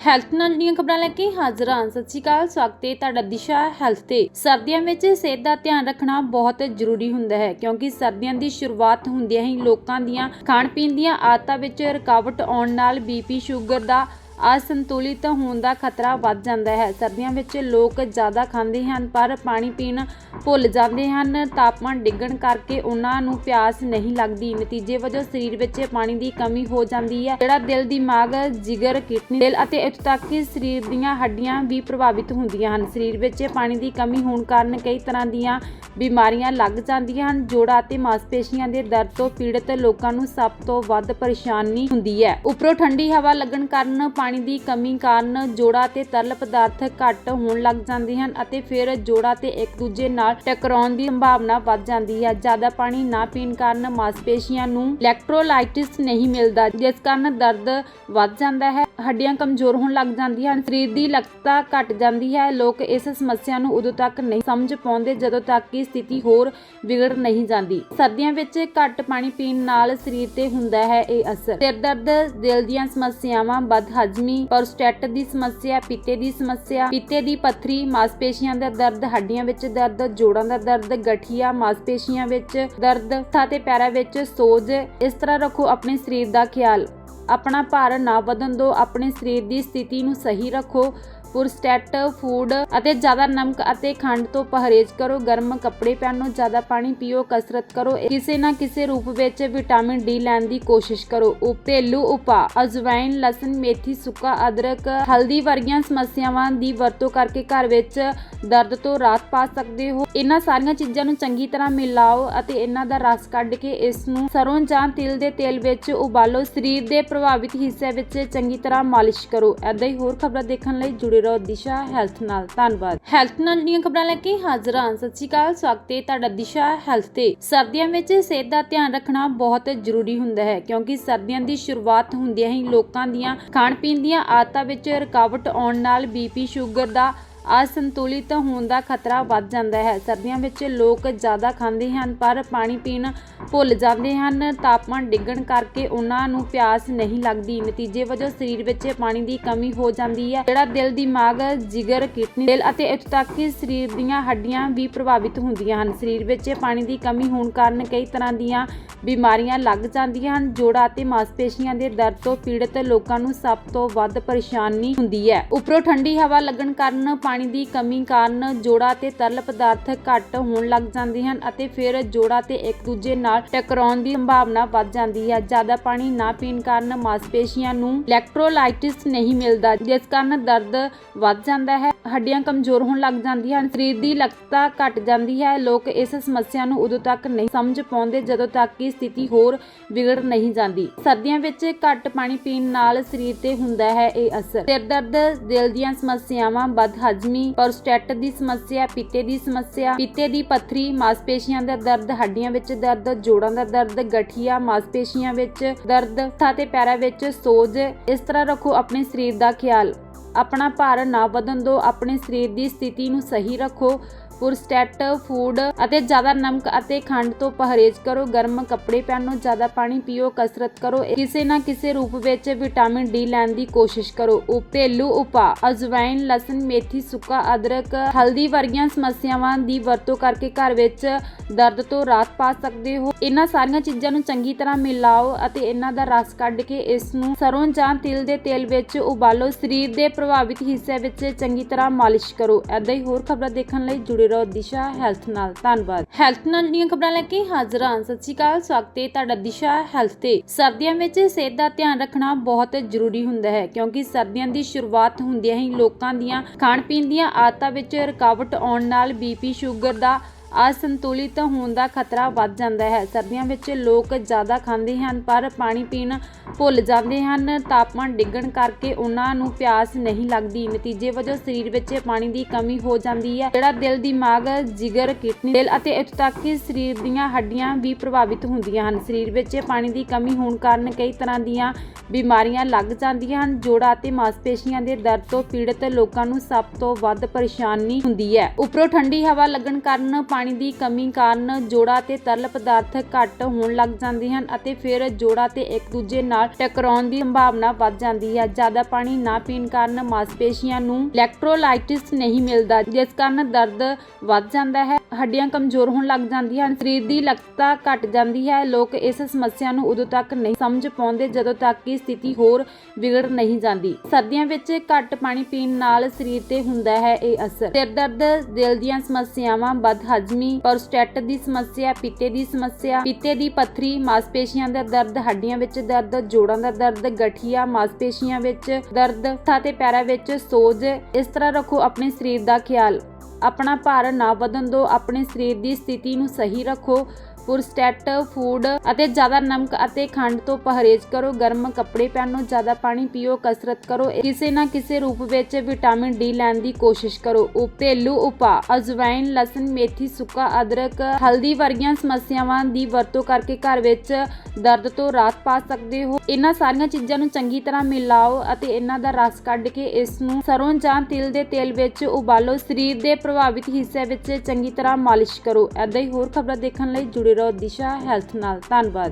Health ਨਾਲ ਜੁੜੀਆਂ ਖਬਰਾਂ ਲੈ ਕੇ ਹਾਜ਼ਰ ਹਾਂ। ਸਤਿ ਸ਼੍ਰੀ ਅਕਾਲ, ਸਵਾਗਤ ਹੈ ਤੁਹਾਡਾ ਦਿਸ਼ਾ ਹੈਲਥ ਤੇ। ਸਰਦੀਆਂ ਵਿੱਚ ਸਿਹਤ ਦਾ ਧਿਆਨ ਰੱਖਣਾ ਬਹੁਤ ਜ਼ਰੂਰੀ ਹੁੰਦਾ ਹੈ, ਕਿਉਂਕਿ ਸਰਦੀਆਂ ਦੀ ਸ਼ੁਰੂਆਤ ਹੁੰਦਿਆਂ ਹੀ ਲੋਕਾਂ ਦੀਆਂ ਖਾਣ ਪੀਣ ਦੀਆਂ ਆਦਤਾਂ ਵਿੱਚ ਰੁਕਾਵਟ ਆਉਣ ਨਾਲ ਬੀਪੀ ਸ਼ੂਗਰ ਦਾ ਅਸੰਤੁਲਿਤ ਹੋਣ ਦਾ ਖਤਰਾ ਵੱਧ ਜਾਂਦਾ ਹੈ। ਸਰਦੀਆਂ ਵਿੱਚ ਲੋਕ ਜ਼ਿਆਦਾ ਖਾਂਦੇ ਹਨ, ਪਰ ਪਾਣੀ ਪੀਣ ਭੁੱਲ ਜਾਂਦੇ ਹਨ। ਤਾਪਮਾਨ ਡਿੱਗਣ ਕਰਕੇ ਉਹਨਾਂ ਨੂੰ ਪਿਆਸ ਨਹੀਂ ਲੱਗਦੀ। ਨਤੀਜੇ ਵਜੋਂ ਸਰੀਰ ਵਿੱਚ ਪਾਣੀ ਦੀ ਕਮੀ ਹੋ ਜਾਂਦੀ ਹੈ, ਜਿਹੜਾ ਦਿਲ ਦਿਮਾਗ ਜਿਗਰ, ਕਿਡਨੀ ਦਿਲ ਅਤੇ ਇੱਥੋਂ ਤੱਕ ਕਿ ਸਰੀਰ ਦੀਆਂ ਹੱਡੀਆਂ ਵੀ ਪ੍ਰਭਾਵਿਤ ਹੁੰਦੀਆਂ ਹਨ। ਸਰੀਰ ਵਿੱਚ ਪਾਣੀ ਦੀ ਕਮੀ ਹੋਣ ਕਾਰਨ ਕਈ ਤਰ੍ਹਾਂ ਦੀਆਂ ਬਿਮਾਰੀਆਂ ਲੱਗ ਜਾਂਦੀਆਂ ਹਨ। ਜੋੜਾਂ ਅਤੇ ਮਾਸਪੇਸ਼ੀਆਂ ਦੇ ਦਰਦ ਤੋਂ ਪੀੜਤ ਲੋਕਾਂ ਨੂੰ ਸਭ ਤੋਂ ਵੱਧ ਪਰੇਸ਼ਾਨੀ ਹੁੰਦੀ ਹੈ। ਉੱਪਰੋਂ ਠੰਡੀ ਹਵਾ ਲੱਗਣ ਕਾਰਨ ਪਾਣੀ ਦੀ ਕਮੀ ਕਾਰਨ ਜੋੜਾ ਤੇ ਤਰਲ ਪਦਾਰਥ ਘੱਟ ਹੋਣ ਲੱਗ ਜਾਂਦੇ ਹਨ ਅਤੇ ਫਿਰ ਜੋੜਾ ਤੇ ਇੱਕ ਦੂਜੇ ਨਾਲ ਟਕਰਾਉਣ ਦੀ ਸੰਭਾਵਨਾ ਵੱਧ ਜਾਂਦੀ ਹੈ। ਜ਼ਿਆਦਾ ਪਾਣੀ ਨਾ ਪੀਣ ਕਾਰਨ ਮਾਸਪੇਸ਼ੀਆਂ ਨੂੰ ਇਲੈਕਟ੍ਰੋਲਾਈਟਿਸ ਨਹੀਂ ਮਿਲਦਾ, ਜਿਸ ਕਾਰਨ ਦਰਦ ਵੱਧ ਜਾਂਦਾ ਹੈ, ਹੱਡੀਆਂ ਕਮਜ਼ੋਰ ਹੋਣ ਲੱਗ ਜਾਂਦੀਆਂ ਹਨ, ਸਰੀਰ ਦੀ ਲਚਕਤਾ ਘਟ ਜਾਂਦੀ ਹੈ। ਲੋਕ ਇਸ ਸਮੱਸਿਆ ਨੂੰ ਉਦੋਂ ਤੱਕ ਨਹੀਂ ਸਮਝ ਪਾਉਂਦੇ ਜਦੋਂ ਤੱਕ ਕਿ ਸਥਿਤੀ ਹੋਰ ਵਿਗੜ ਨਹੀਂ ਜਾਂਦੀ। ਸਰਦੀਆਂ ਵਿੱਚ ਘੱਟ ਪਾਣੀ ਪੀਣ ਨਾਲ ਸਰੀਰ ਤੇ ਹੁੰਦਾ ਹੈ ਇਹ ਅਸਰ। ਸਿਰ ਦਰਦ, ਦਿਲ ਦੀਆਂ ਸਮੱਸਿਆਵਾਂ ਬਦਹਜ਼ਮੀ ਪ੍ਰੋਸਟੇਟ ਦੀ ਸਮੱਸਿਆ, ਪਿੱਤੇ ਦੀ ਸਮੱਸਿਆ, ਪਿੱਤੇ ਦੀ ਪੱਥਰੀ, ਮਾਸਪੇਸ਼ੀਆਂ ਦਾ ਦਰਦ, ਹੱਡੀਆਂ ਵਿੱਚ ਦਰਦ, ਜੋੜਾਂ ਦਾ ਦਰਦ, ਗਠੀਆ, ਮਾਸਪੇਸ਼ੀਆਂ ਵਿੱਚ ਦਰਦ, ਹੱਥਾਂ ਤੇ ਪੈਰਾਂ ਵਿੱਚ ਸੋਜ, ਇਸ ਤਰ੍ਹਾਂ ਰੱਖੋ ਆਪਣੇ ਸਰੀਰ ਦਾ ਖਿਆਲ। ਆਪਣਾ ਭਾਰ ਨਾ ਵਧਣ ਦਿਓ ਆਪਣੇ ਸਰੀਰ ਦੀ ਸਥਿਤੀ ਨੂੰ ਸਹੀ ਰੱਖੋ। ਪੁਰਸਟੈਟ ਫੂਡ ਅਤੇ ਜ਼ਿਆਦਾ ਨਮਕ ਅਤੇ ਖੰਡ ਤੋਂ ਪਰਹੇਜ਼ ਕਰੋ, ਗਰਮ ਕੱਪੜੇ ਪਹਿਨੋ ਜ਼ਿਆਦਾ ਪਾਣੀ ਪੀਓ, ਕਸਰਤ ਕਰੋ, ਕਿਸੇ ਨਾ ਕਿਸੇ ਰੂਪ ਵਿੱਚ ਵਿਟਾਮਿਨ ਡੀ ਲੈਣ ਦੀ ਕੋਸ਼ਿਸ਼ ਕਰੋ। ਉਪੇਲੂ ਉਪਾ ਅਜਵਾਇਨ ਲਸਣ, ਮੇਥੀ, ਸੁੱਕਾ, ਅਦਰਕ, ਹਲਦੀ ਵਰਗੀਆਂ ਸਮੱਸਿਆਵਾਂ ਦੀ ਵਰਤੋਂ ਕਰਕੇ ਘਰ ਵਿੱਚ ਦਰਦ ਤੋਂ ਰਾਹਤ ਪਾ ਸਕਦੇ ਹੋ। ਇਹਨਾਂ ਸਾਰੀਆਂ ਚੀਜ਼ਾਂ ਨੂੰ ਚੰਗੀ ਤਰ੍ਹਾਂ ਮਿਲਾਓ ਅਤੇ ਇਹਨਾਂ ਦਾ ਰਸ ਕੱਢ ਕੇ ਇਸ ਨੂੰ ਸਰੋਂ ਜਾਂ ਤਿਲ ਦੇ ਤੇਲ ਵਿੱਚ ਉਬਾਲੋ। ਸਰੀਰ ਦੇ ਪ੍ਰਭਾਵਿਤ ਹਿੱਸੇ ਵਿੱਚ ਚੰਗੀ ਤਰ੍ਹਾਂ ਮਾਲਿਸ਼ ਕਰੋ। ਐਦਾਂ ਹੀ ਹੋਰ ਖਬਰਾਂ ਦੇਖਣ ਲਈ ਜੁੜੇ ਰਹੋ ਦਿਸ਼ਾ ਹੈਲਥ ਨਾਲ। ਧੰਨਵਾਦ। ਹੈਲਥ ਨਾਲ ਜੁੜੀਆਂ ਖਬਰਾਂ ਲੈ ਕੇ ਹਾਜ਼ਰ ਹਾਂ। ਸਤਿ ਸ਼੍ਰੀ ਅਕਾਲ। ਸਵਾਗਤ ਹੈ ਤੁਹਾਡਾ ਦਿਸ਼ਾ ਹੈਲਥ ਤੇ। ਸਰਦੀਆਂ ਵਿੱਚ ਸਿਹਤ ਦਾ ਧਿਆਨ ਰੱਖਣਾ ਬਹੁਤ ਜ਼ਰੂਰੀ ਹੁੰਦਾ ਹੈ, ਕਿਉਂਕਿ ਸਰਦੀਆਂ ਦੀ ਸ਼ੁਰੂਆਤ ਹੁੰਦਿਆਂ ਹੀ ਲੋਕਾਂ ਦੀਆਂ ਖਾਣ ਪੀਣ ਦੀਆਂ ਆਦਤਾਂ ਵਿੱਚ ਰੁਕਾਵਟ ਆਉਣ ਨਾਲ ਬੀਪੀ ਸ਼ੂਗਰ ਦਾ ਅਸੰਤੁਲਿਤ ਹੋਣ ਦਾ ਖਤਰਾ ਵੱਧ ਜਾਂਦਾ ਹੈ। ਸਰਦੀਆਂ ਵਿੱਚ ਲੋਕ ਜ਼ਿਆਦਾ ਖਾਂਦੇ ਹਨ, ਪਰ ਪਾਣੀ ਪੀਣ ਭੁੱਲ ਜਾਂਦੇ ਹਨ। ਤਾਪਮਾਨ ਡਿੱਗਣ ਕਰਕੇ ਉਹਨਾਂ ਨੂੰ ਪਿਆਸ ਨਹੀਂ ਲੱਗਦੀ। ਨਤੀਜੇ ਵਜੋਂ ਸਰੀਰ ਵਿੱਚ ਪਾਣੀ ਦੀ ਕਮੀ ਹੋ ਜਾਂਦੀ ਹੈ, ਜਿਹੜਾ ਦਿਲ, ਦਿਮਾਗ, ਜਿਗਰ, ਕਿਡਨੀ, ਦਿਲ ਅਤੇ ਇੱਥੋਂ ਤੱਕ ਕਿ ਸਰੀਰ ਦੀਆਂ ਹੱਡੀਆਂ ਵੀ ਪ੍ਰਭਾਵਿਤ ਹੁੰਦੀਆਂ ਹਨ। ਸਰੀਰ ਵਿੱਚ ਪਾਣੀ ਦੀ ਕਮੀ ਹੋਣ ਕਾਰਨ ਕਈ ਤਰ੍ਹਾਂ ਦੀਆਂ ਬਿਮਾਰੀਆਂ ਲੱਗ ਜਾਂਦੀਆਂ ਹਨ। ਜੋੜਾਂ ਅਤੇ ਮਾਸਪੇਸ਼ੀਆਂ ਦੇ ਦਰਦ ਤੋਂ ਪੀੜਤ ਲੋਕਾਂ ਨੂੰ ਸਭ ਤੋਂ ਵੱਧ ਪਰੇਸ਼ਾਨੀ ਹੁੰਦੀ ਹੈ। ਉੱਪਰੋਂ ਠੰਡੀ ਹਵਾ ਲੱਗਣ ਕਾਰਨ ਪਾਣੀ ਦੀ ਕਮੀ ਕਾਰਨ ਜੋੜਾ ਤੇ ਤਰਲ ਪਦਾਰਥ ਘੱਟ ਹੋਣ ਲੱਗ ਜਾਂਦੇ ਹਨ ਅਤੇ ਫਿਰ ਜੋੜਾ ਤੇ ਇੱਕ ਦੂਜੇ ਨਾਲ ਟਕਰਾਉਣ ਦੀ ਸੰਭਾਵਨਾ ਵੱਧ ਜਾਂਦੀ ਹੈ। ਜ਼ਿਆਦਾ ਪਾਣੀ ਨਾ ਪੀਣ ਕਾਰਨ ਮਾਸਪੇਸ਼ੀਆਂ ਨੂੰ ਇਲੈਕਟ੍ਰੋਲਾਈਟਿਸ ਨਹੀਂ ਮਿਲਦਾ, ਜਿਸ ਕਾਰਨ ਦਰਦ ਵੱਧ ਜਾਂਦਾ ਹੈ। ਹੱਡੀਆਂ ਕਮਜ਼ੋਰ ਹੋਣ ਲੱਗ ਜਾਂਦੀਆਂ ਹਨ, ਸਰੀਰ ਦੀ ਲਚਕਤਾ ਘਟ ਜਾਂਦੀ ਹੈ, ਲੋਕ ਇਸ ਸਮੱਸਿਆ ਨੂੰ ਉਦੋਂ ਤੱਕ ਨਹੀਂ ਸਮਝ ਪਾਉਂਦੇ ਜਦੋਂ ਤੱਕ ਕਿ ਸਥਿਤੀ ਹੋਰ ਵਿਗੜ ਨਹੀਂ ਜਾਂਦੀ। ਸਰਦੀਆਂ ਵਿੱਚ ਘੱਟ ਪਾਣੀ ਪੀਣ ਨਾਲ ਸਰੀਰ ਤੇ ਹੁੰਦਾ ਹੈ ਇਹ ਅਸਰ। ਸਿਰ ਦਰਦ, ਦਿਲ ਦੀਆਂ ਸਮੱਸਿਆਵਾਂ, ਬਦਹਜ਼ਮੀ, ਪ੍ਰੋਸਟੇਟ ਦੀ ਸਮੱਸਿਆ, ਪਿੱਤੇ ਦੀ ਸਮੱਸਿਆ, ਪਿੱਤੇ ਦੀ ਪੱਥਰੀ, ਮਾਸਪੇਸ਼ੀਆਂ ਦਾ ਦਰਦ, ਹੱਡੀਆਂ ਵਿੱਚ ਦਰਦ, ਜੋੜਾਂ ਦਾ ਦਰਦ, ਗਠੀਆ, ਮਾਸਪੇਸ਼ੀਆਂ ਵਿੱਚ ਦਰਦ ਹੱਥਾਂ ਤੇ ਪੈਰਾਂ ਵਿੱਚ ਸੋਜ, ਇਸ ਤਰ੍ਹਾਂ ਰੱਖੋ ਆਪਣੇ ਸਰੀਰ ਦਾ ਖਿਆਲ। ਆਪਣਾ ਭਾਰ ਨਾ ਵਧਣ ਦਿਓ ਆਪਣੇ ਸਰੀਰ ਦੀ ਸਥਿਤੀ ਨੂੰ ਸਹੀ ਰੱਖੋ। ਪੁਰਸਟੈਟ ਫੂਡ ਅਤੇ ਜ਼ਿਆਦਾ ਨਮਕ ਅਤੇ ਖੰਡ ਤੋਂ ਪਰਹੇਜ਼ ਕਰੋ, ਗਰਮ ਕੱਪੜੇ ਪਹਿਨੋ, ਜ਼ਿਆਦਾ ਪਾਣੀ ਪੀਓ, ਕਸਰਤ ਕਰੋ ਕਿਸੇ ਨਾ ਕਿਸੇ ਰੂਪ ਵਿੱਚ ਵਿਟਾਮਿਨ ਡੀ ਲੈਣ ਦੀ ਕੋਸ਼ਿਸ਼ ਕਰੋ। ਉਪੇਲੂ ਉਪਾ ਅਜਵਾਇਨ ਲਸਣ, ਮੇਥੀ, ਸੁੱਕਾ ਅਦਰਕ, ਹਲਦੀ ਵਰਗੀਆਂ ਸਮੱਸਿਆਵਾਂ ਦੀ ਵਰਤੋਂ ਕਰਕੇ ਘਰ ਵਿੱਚ ਦਰਦ ਤੋਂ ਰਾਹਤ ਪਾ ਸਕਦੇ ਹੋ। ਇਹਨਾਂ ਸਾਰੀਆਂ ਚੀਜ਼ਾਂ ਨੂੰ ਚੰਗੀ ਤਰ੍ਹਾਂ ਮਿਲਾਓ ਅਤੇ ਇਹਨਾਂ ਦਾ ਰਸ ਕੱਢ ਕੇ ਇਸ ਨੂੰ ਸਰੋਂ ਜਾਂ ਤਿਲ ਦੇ ਤੇਲ ਵਿੱਚ ਉਬਾਲੋ। ਸਰੀਰ ਦੇ ਪ੍ਰਭਾਵਿਤ ਹਿੱਸੇ ਵਿੱਚ ਚੰਗੀ ਤਰ੍ਹਾਂ ਮਾਲਿਸ਼ ਕਰੋ। ਐਦਾਂ ਹੀ ਹੋਰ ਖਬਰਾਂ ਦੇਖਣ ਲਈ ਜੁੜੇ ਰਹੋ ਦਿਸ਼ਾ ਹੈਲਥ ਨਾਲ, ਧੰਨਵਾਦ। ਹੈਲਥ ਨਾਲ ਜੁੜੀਆਂ ਖਬਰਾਂ ਲੈ ਕੇ ਹਾਜ਼ਰ ਹਾਂ। ਸਤਿ ਸ਼੍ਰੀ ਅਕਾਲ, ਸਵਾਗਤ ਹੈ ਤੁਹਾਡਾ ਦਿਸ਼ਾ ਹੈਲਥ ਤੇ। ਸਰਦੀਆਂ ਵਿੱਚ ਸਿਹਤ ਦਾ ਧਿਆਨ ਰੱਖਣਾ ਬਹੁਤ ਜ਼ਰੂਰੀ ਹੁੰਦਾ ਹੈ, ਕਿਉਂਕਿ ਸਰਦੀਆਂ ਦੀ ਸ਼ੁਰੂਆਤ ਹੁੰਦਿਆਂ ਹੀ ਲੋਕਾਂ ਦੀਆਂ ਖਾਣ ਪੀਣ ਦੀਆਂ ਆਦਤਾਂ ਵਿੱਚ ਰੁਕਾਵਟ ਆਉਣ ਨਾਲ ਬੀਪੀ ਸ਼ੂਗਰ ਦਾ ਅਸੰਤੁਲਿਤ ਹੋਣ ਦਾ ਖਤਰਾ ਵੱਧ ਜਾਂਦਾ ਹੈ। ਸਰਦੀਆਂ ਵਿੱਚ ਲੋਕ ਜ਼ਿਆਦਾ ਖਾਂਦੇ ਹਨ, ਪਰ ਪਾਣੀ ਪੀਣ ਭੁੱਲ ਜਾਂਦੇ ਹਨ। ਤਾਪਮਾਨ ਡਿੱਗਣ ਕਰਕੇ ਉਹਨਾਂ ਨੂੰ ਪਿਆਸ ਨਹੀਂ ਲੱਗਦੀ। ਨਤੀਜੇ ਵਜੋਂ ਸਰੀਰ ਵਿੱਚ ਪਾਣੀ ਦੀ ਕਮੀ ਹੋ ਜਾਂਦੀ ਹੈ, ਜਿਹੜਾ ਦਿਲ ਦਿਮਾਗ ਜਿਗਰ, ਕਿਡਨੀ, ਦਿਲ ਅਤੇ ਇੱਥੋਂ ਤੱਕ ਕਿ ਸਰੀਰ ਦੀਆਂ ਹੱਡੀਆਂ ਵੀ ਪ੍ਰਭਾਵਿਤ ਹੁੰਦੀਆਂ ਹਨ। ਸਰੀਰ ਵਿੱਚ ਪਾਣੀ ਦੀ ਕਮੀ ਹੋਣ ਕਾਰਨ ਕਈ ਤਰ੍ਹਾਂ ਦੀਆਂ ਬਿਮਾਰੀਆਂ ਲੱਗ ਜਾਂਦੀਆਂ ਹਨ। ਜੋੜਾਂ ਅਤੇ ਮਾਸਪੇਸ਼ੀਆਂ ਦੇ ਦਰਦ ਤੋਂ ਪੀੜਤ ਲੋਕਾਂ ਨੂੰ ਸਭ ਤੋਂ ਵੱਧ ਪਰੇਸ਼ਾਨੀ ਹੁੰਦੀ ਹੈ। ਉੱਪਰੋਂ ਠੰਡੀ ਹਵਾ ਲੱਗਣ ਕਾਰਨ ਪਾਣੀ ਦੀ ਕਮੀ ਕਾਰਨ ਜੋੜਾ ਤੇ ਤਰਲ ਪਦਾਰਥ ਘੱਟ ਹੋਣ ਲੱਗ ਜਾਂਦੇ ਹਨ ਅਤੇ ਫਿਰ ਜੋੜਾ ਤੇ ਇੱਕ ਦੂਜੇ ਨਾਲ ਟਕਰਾਉਣ ਦੀ ਸੰਭਾਵਨਾ ਵੱਧ ਜਾਂਦੀ ਹੈ। ਜ਼ਿਆਦਾ ਪਾਣੀ ਨਾ ਪੀਣ ਕਾਰਨ ਮਾਸਪੇਸ਼ੀਆਂ ਨੂੰ ਇਲੈਕਟ੍ਰੋਲਾਈਟਿਸ ਨਹੀਂ ਮਿਲਦਾ, ਜਿਸ ਕਾਰਨ ਦਰਦ ਵੱਧ ਜਾਂਦਾ ਹੈ। ਹੱਡੀਆਂ ਕਮਜ਼ੋਰ ਹੋਣ ਲੱਗ ਜਾਂਦੀਆਂ ਹਨ, ਸਰੀਰ ਦੀ ਲਚਕਤਾ ਘਟ ਜਾਂਦੀ ਹੈ, ਲੋਕ ਇਸ ਸਮੱਸਿਆ ਨੂੰ ਉਦੋਂ ਤੱਕ ਨਹੀਂ ਸਮਝ ਪਾਉਂਦੇ, ਜਦੋਂ ਤੱਕ ਕਿ ਸਥਿਤੀ ਹੋਰ ਵਿਗੜ ਨਹੀਂ ਜਾਂਦੀ। ਸਰਦੀਆਂ ਵਿੱਚ ਘੱਟ ਪਾਣੀ ਪੀਣ ਨਾਲ ਸਰੀਰ ਤੇ ਹੁੰਦਾ ਹੈ ਇਹ ਅਸਰ। ਸਿਰ ਦਰਦ, ਦਿਲ ਦੀਆਂ ਸਮੱਸਿਆਵਾਂ, ਬਦਹਜ਼ਮੀ, ਪ੍ਰੋਸਟੇਟ ਦੀ ਸਮੱਸਿਆ, ਪੀਤੇ ਦੀ ਸਮੱਸਿਆ, ਪੀਤੇ ਦੀ ਪੱਥਰੀ, ਮਾਸਪੇਸ਼ੀਆਂ ਦਾ ਦਰਦ, ਹੱਡੀਆਂ ਵਿੱਚ ਦਰਦ, ਜੋੜਾਂ ਦਾ ਦਰਦ, ਗਠੀਆ, ਮਾਸਪੇਸ਼ੀਆਂ ਵਿੱਚ ਦਰਦ, ਹੱਥਾਂ ਤੇ ਪੈਰਾਂ ਵਿੱਚ ਸੋਜ, ਇਸ ਤਰ੍ਹਾਂ ਰੱਖੋ ਆਪਣੇ ਸਰੀਰ ਦਾ ਖਿਆਲ। ਆਪਣਾ ਭਾਰ ਨਾ ਵਧਣ ਦਿਓ ਆਪਣੇ ਸਰੀਰ ਦੀ ਸਥਿਤੀ ਨੂੰ ਸਹੀ ਰੱਖੋ। ਪੁਰਸਟੈਟ ਫੂਡ ਅਤੇ ਜ਼ਿਆਦਾ ਨਮਕ ਅਤੇ ਖੰਡ ਤੋਂ ਪਰਹੇਜ਼ ਕਰੋ, ਗਰਮ ਕੱਪੜੇ ਪਹਿਨੋ, ਜ਼ਿਆਦਾ ਪਾਣੀ ਪੀਓ, ਕਸਰਤ ਕਰੋ, ਕਿਸੇ ਨਾ ਕਿਸੇ ਰੂਪ ਵਿੱਚ ਵਿਟਾਮਿਨ ਡੀ ਲੈਣ ਦੀ ਕੋਸ਼ਿਸ਼ ਕਰੋ। ਉਪੇਲੂ ਉਪਾਅ ਅਜਵਾਇਨ ਲਸਣ, ਮੇਥੀ, ਸੁੱਕਾ ਅਦਰਕ, ਹਲਦੀ ਵਰਗੀਆਂ ਸਮੱਸਿਆਵਾਂ ਦੀ ਵਰਤੋਂ ਕਰਕੇ ਘਰ ਵਿੱਚ ਦਰਦ ਤੋਂ ਰਾਹਤ ਪਾ ਸਕਦੇ ਹੋ। ਇਹਨਾਂ ਸਾਰੀਆਂ ਚੀਜ਼ਾਂ ਨੂੰ ਚੰਗੀ ਤਰ੍ਹਾਂ ਮਿਲਾਓ ਅਤੇ ਇਹਨਾਂ ਦਾ ਰਸ ਕੱਢ ਕੇ ਇਸ ਨੂੰ ਸਰੋਂ ਜਾਂ ਤਿਲ ਦੇ ਤੇਲ ਵਿੱਚ ਉਬਾਲੋ। ਸਰੀਰ ਦੇ ਪ੍ਰਭਾਵਿਤ ਹਿੱਸੇ ਵਿੱਚ ਚੰਗੀ ਤਰ੍ਹਾਂ ਮਾਲਿਸ਼ ਕਰੋ। ਐਦਾਂ ਹੀ ਹੋਰ ਖਬਰਾਂ ਦੇਖਣ ਲਈ ਜੁੜੇ ਰਹੋ ਦਿਸ਼ਾ ਹੈਲਥ ਨਾਲ। ਧੰਨਵਾਦ।